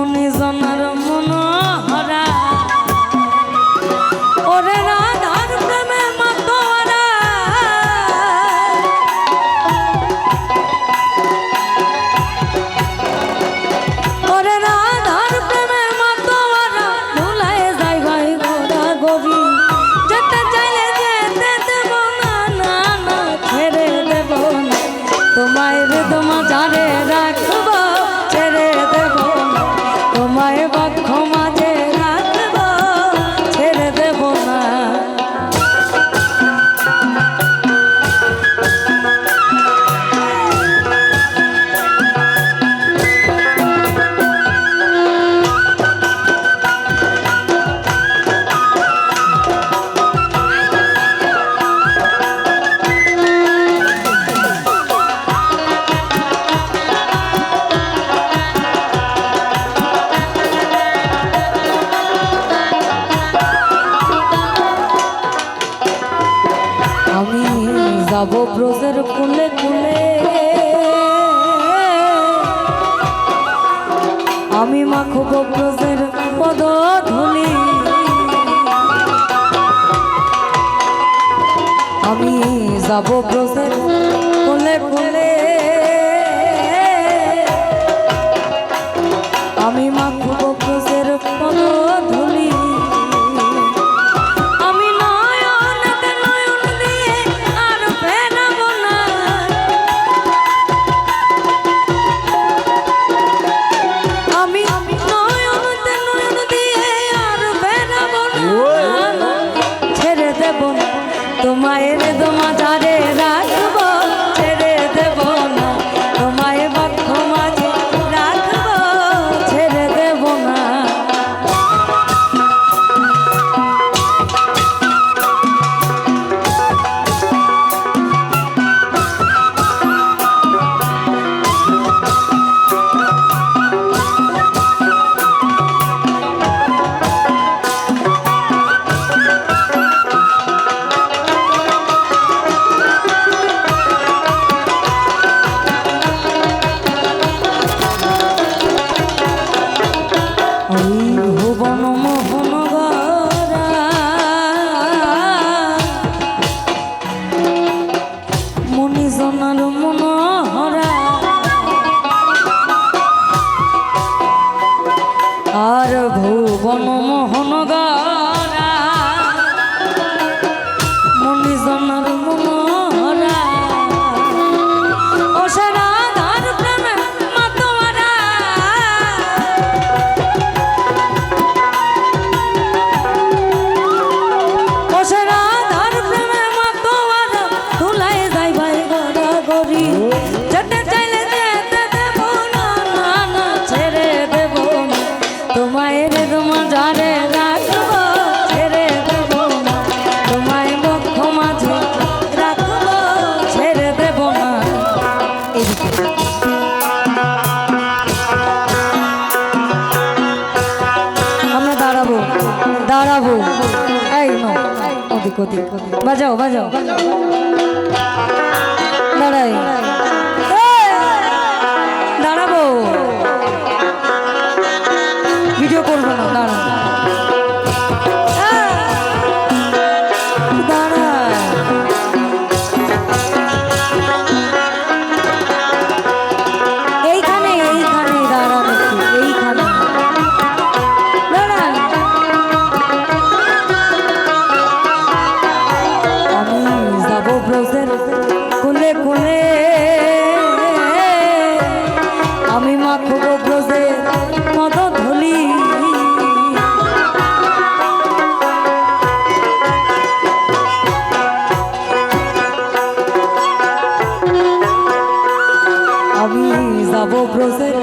গুণী জনার গোপ্রজের পদ ধুলি আমি যাব প্রজের ফুলে ফুলে আমি মা প্রদীপ বাজাও বাজাও। দাঁড়াই। দাঁড়াবো। ভিডিও করব না দাঁড়াবো। নবব্রজের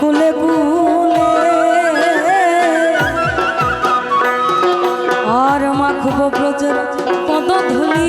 কুলে বুলে আর মাখব ব্রজের কত ধুলি।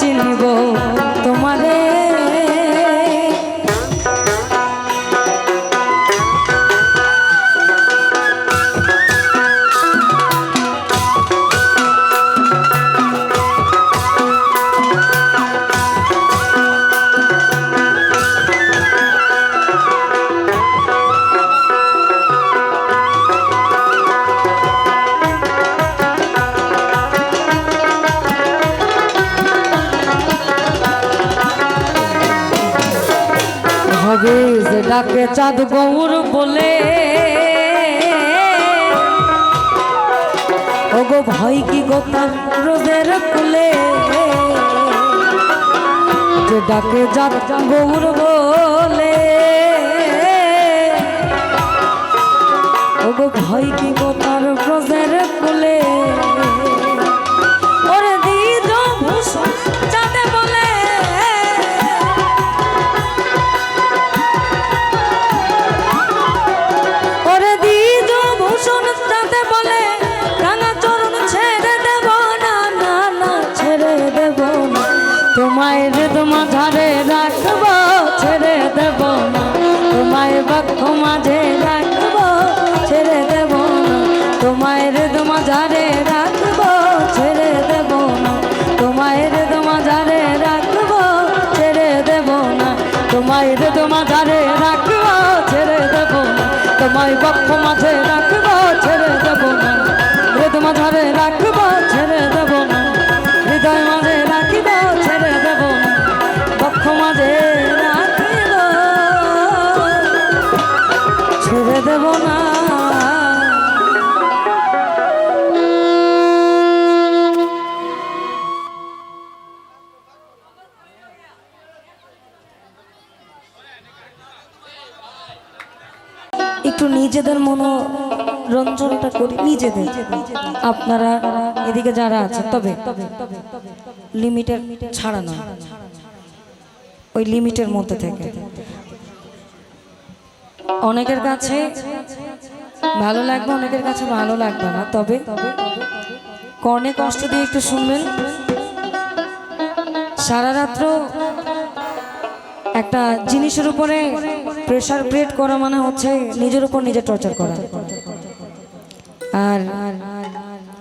চিনিব। ডাকে চাঁদ গৌর বলে। ওগো ভয় কি গোতার রোদের কুলে? যে ডাকে চাঁদ গৌর বলে। ওগো ভয় কি গোতার রোদের কুলে? আপনারা এদিকে যারা আছেন, তবে লিমিটের ছাড়া না ওই লিমিটের মধ্যে থেকে। অনেকের কাছে ভালো লাগবে, অনেকের কাছে ভালো লাগবে না, তবে কর্ণে কষ্ট দিয়ে একটু শুনবেন। সারা রাত্র একটা জিনিসের উপরে প্রেশার ক্রিয়েট করা মানে হচ্ছে নিজের উপর নিজে টর্চার করা। আর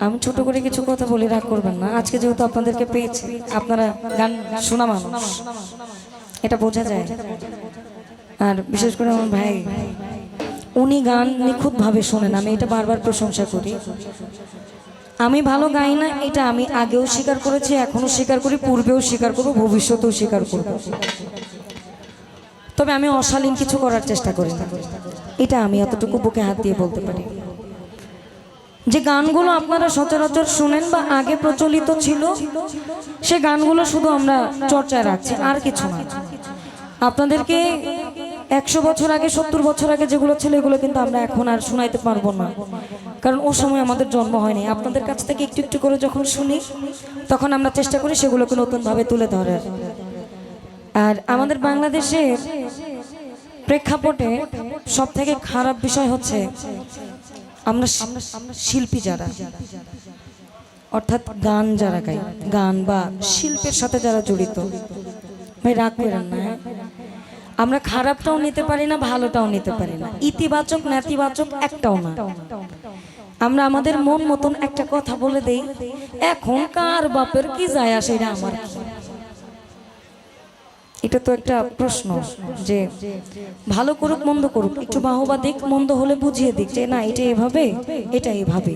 আমি ছোট করে কিছু কথা বলে, রাগ করবেন না। আজকে যেহেতু আপনাদেরকে পেয়েছি, আপনারা গান শোনা মানুষ। এটা বোঝা যায়। আর বিশেষ করে আমার ভাই, উনি গান নিখুঁতভাবে শোনেন, আমি এটা বারবার প্রশংসা করি। আমি ভালো গাই না, এটা আমি আগেও স্বীকার করেছি এখনও স্বীকার করি, পূর্বেও স্বীকার করব, ভবিষ্যতেও স্বীকার করব। তবে আমি অশালীন কিছু করার চেষ্টা করি এটা আমি এতটুকু বুকে হাত দিয়ে বলতে পারি। যে গানগুলো আপনারা সচরাচর শুনেন বা আগে প্রচলিত ছিল, সে গানগুলো শুধু আমরা চর্চায় রাখছি, আর কিছু না। আপনাদেরকে একশো বছর আগে, সত্তর বছর আগে যেগুলো ছিল, এগুলো কিন্তু আমরা এখন আর শোনাইতে পারব না। কারণ ও সময় আমাদের জন্ম হয়নি। আপনাদের কাছ থেকে একটু একটু করে যখন শুনি, তখন আমরা চেষ্টা করি সেগুলোকে নতুনভাবে তুলে ধরার। আর আমাদের বাংলাদেশের প্রেক্ষাপটে সব থেকে খারাপ বিষয় হচ্ছে আমরা শিল্পী যারা। অর্থাৎ গান যারা গাই গান বা শিল্পের সাথে যারা জড়িত। ভাই রাগ করেন না হ্যাঁ? আমরা খারাপটাও নিতে পারি না ভালোটাও নিতে পারি না। ইতিবাচক নেতিবাচক একটাও না। আমরা আমাদের মন মতন একটা কথা বলে দেই এখন কার বাপের কি যায় আসে আমার? কি? এটা তো একটা প্রশ্ন যে ভালো করুক, মন্দ করুক, একটু বাহবা দিক, মন্দ হলে বুঝিয়ে দিক যে না, এটা এভাবে এটা এভাবে।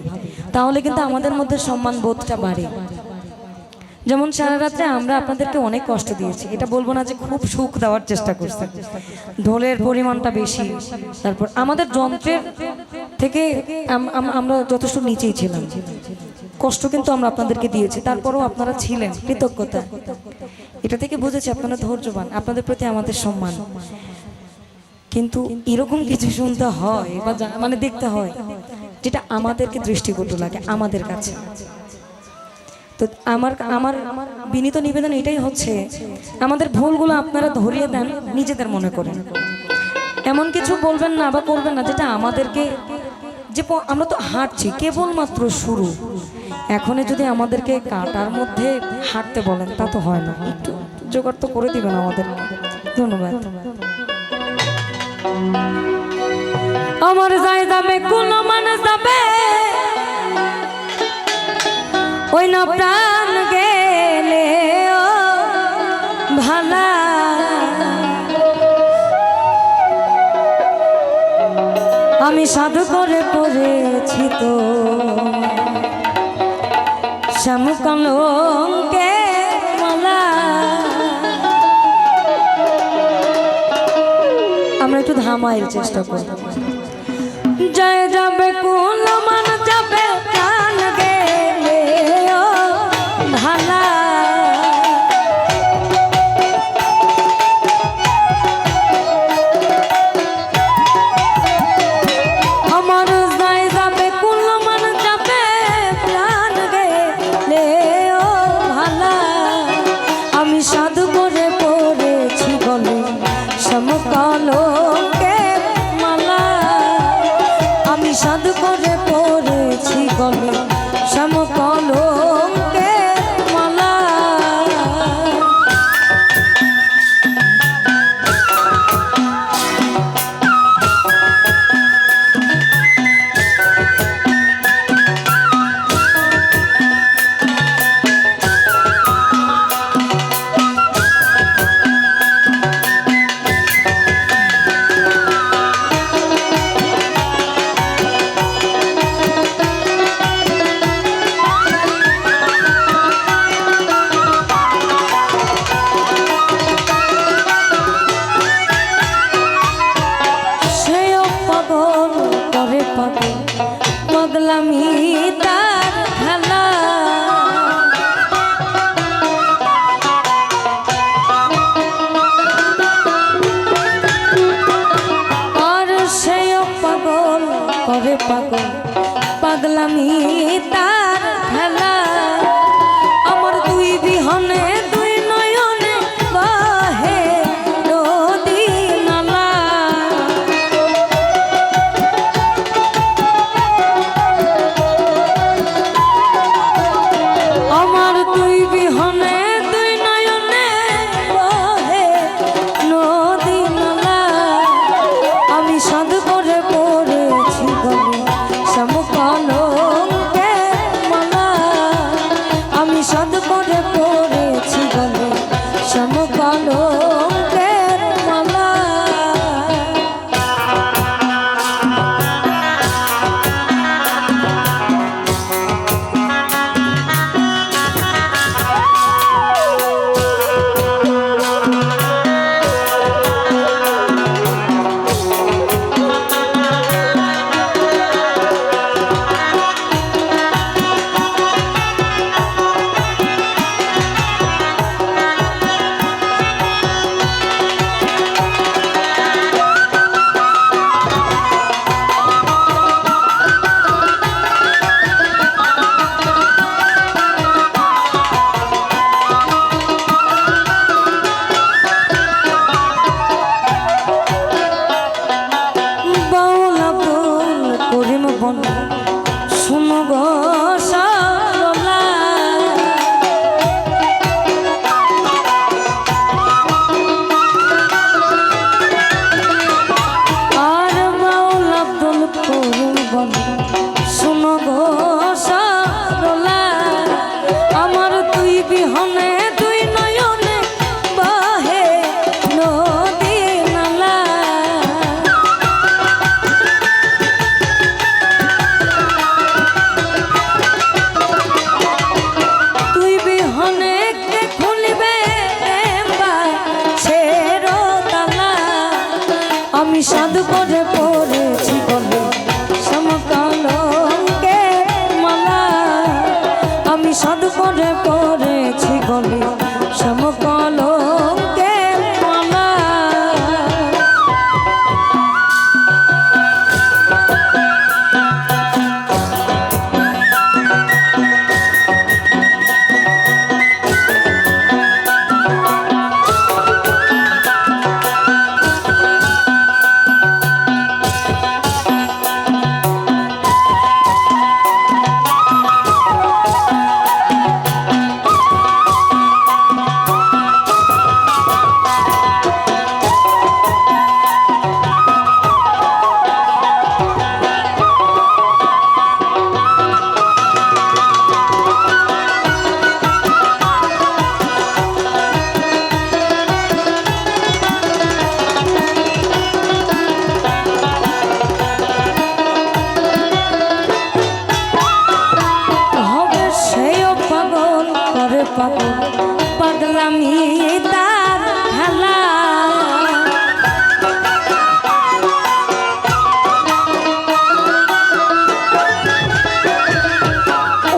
তাহলে কিন্তু আমাদের মধ্যে সম্মান বোধটা বাড়ে। যেমন সারা রাত্রে আমরা আপনাদেরকে অনেক কষ্ট দিয়েছি। এটা বলব না যে খুব সুখ দেওয়ার চেষ্টা করছে। ঢোলের পরিমাণটা বেশি। তারপর আমাদের যন্ত্রের থেকে আম- আম- আমরা যথেষ্ট নিচেই ছিলাম। কষ্ট কিন্তু আমরা আপনাদেরকে দিয়েছি। তারপরও আপনারা ছিলেন কৃতজ্ঞতা। এটা থেকে বুঝেছি আপনারা ধৈর্যবান, আপনাদের প্রতি আমাদের সম্মান। কিন্তু এরকম কিছু শুনতে হয় বা মানে দেখতে হয়, যেটা আমাদেরকে দৃষ্টিকটু লাগে, আমাদের কাছে। তো আমার আমার বিনীত নিবেদন এটাই হচ্ছে, আমাদের ভুলগুলো আপনারা ধরিয়ে দেন, নিজেদের মনে করেন। এমন কিছু বলবেন না বা করবেন না, যেটা আমাদেরকে যে আমরা তো হাঁটছি, কেবলমাত্র শুরু। এখনই যদি আমাদেরকে কাটার মধ্যে হাঁটতে বলেন, তা তো হয় না। জোগাড় তো করে দিবেন আমাদের। ধন্যবাদ। আমার যাই যাবে, কোন মানুষ যাবে? ওই না প্রাণ গেলে ভালা। আমি সাধু করে পড়েছি তো। আমরা একটু ধামাইয়ের চেষ্টা করব। জয় যাবে কোন বলে সমকালকে মালা। আমি সাধু করে পড়েছি গলে।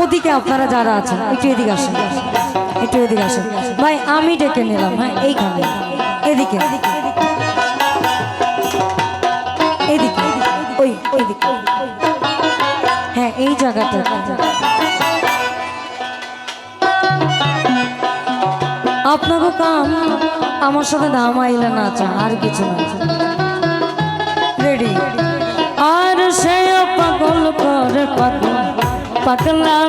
ওদিকে আপনারা যারা আছেন, একটু এদিকে আসেন। একটু এদিকে আসেন। ভাই, আমি ডেকে নিলাম হ্যাঁ এইখানে। এদিকে। এদিকে, ওই ওইদিকে হ্যাঁ এই জায়গাটা আপনাকে কাম, আমার সাথে দাম আইলে না চা, আর কিছু না। রেডি আর সে পাগল করে পাগল। পাগলামি